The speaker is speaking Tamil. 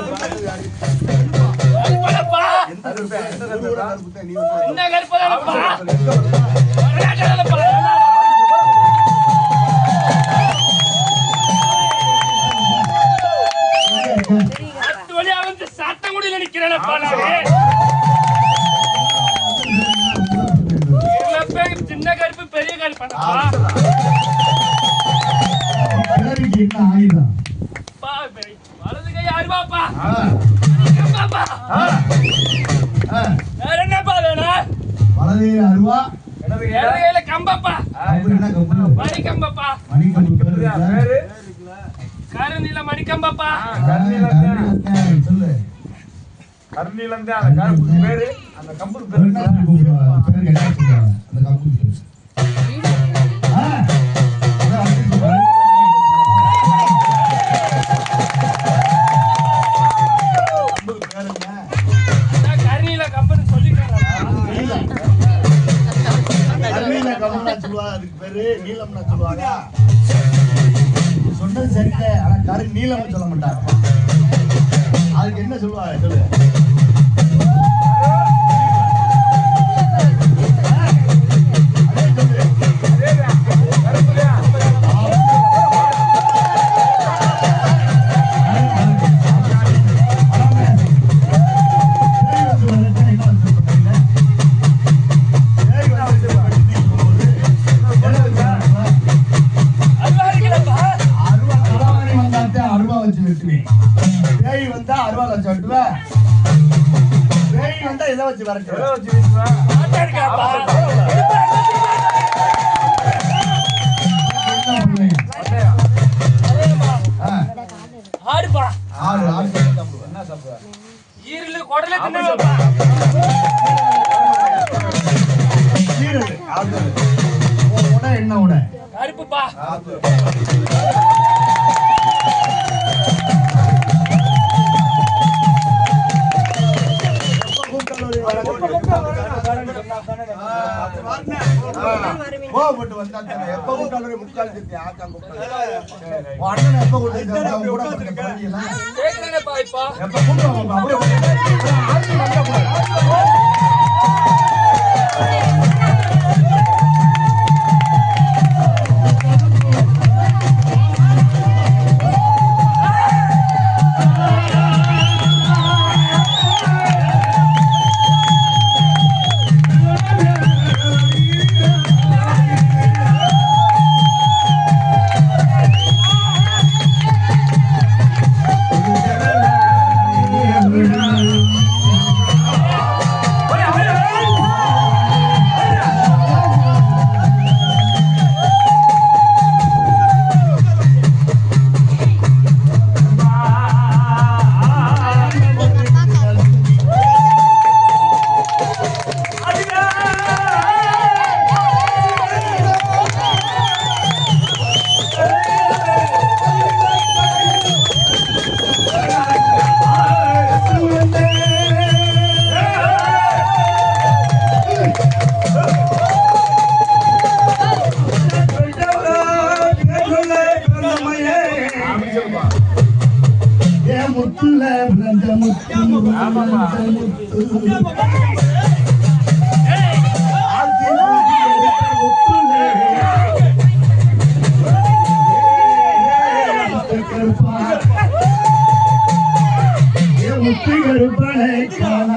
கருப்பனப்பா. என்ன கருப்பனப்பா? சின்ன கருப்பு பெரிய கருப்பு என்ன ஆயுதம் பா, பெரிய- அருவாப்பா ஆ, கம்பாப்பா. ஆ, ஆ. வேற என்னப்பா வேணும்? அருவா. கம்பப்பா. கம்பு? கம்பு? கருநீல சொல்லு. கருநீலம் தான் அந்த கருப்புக்கு பேரு அந்த கம்புக்கு பேரு? அந்த கம்புக்கு பேரு. சொல்லுவாங்க, அதுக்கு பேரு நீலம்னா சொல்லுவாங்க. சொன்னது சரியில்லை, ஆனா கரு நீலம்னு சொல்ல மாட்டாங்க. அதுக்கு என்ன சொல்லுவாங்க சொல்லு இதை வச்சு வரட்டு எதை வச்சு வீசுவா? ஆட்டா இருக்காப்பா மண்டையா? ஆடுப்பா. தம்பு என்ன தப்பு? ஈரலு குடல உடை என்ன உடை? கருப்புப்பா. கோவப்பட்டு வந்தா எப்ப கூப்பிட்டாலும் முக்கால் திருப்பி எப்ப கூப்பிட்டு எப்ப கூப்பிடுவாங்க முத்துல விளைஞ்ச முத்து, விளைஞ்ச முத்து. முத்து கருப்பனை காண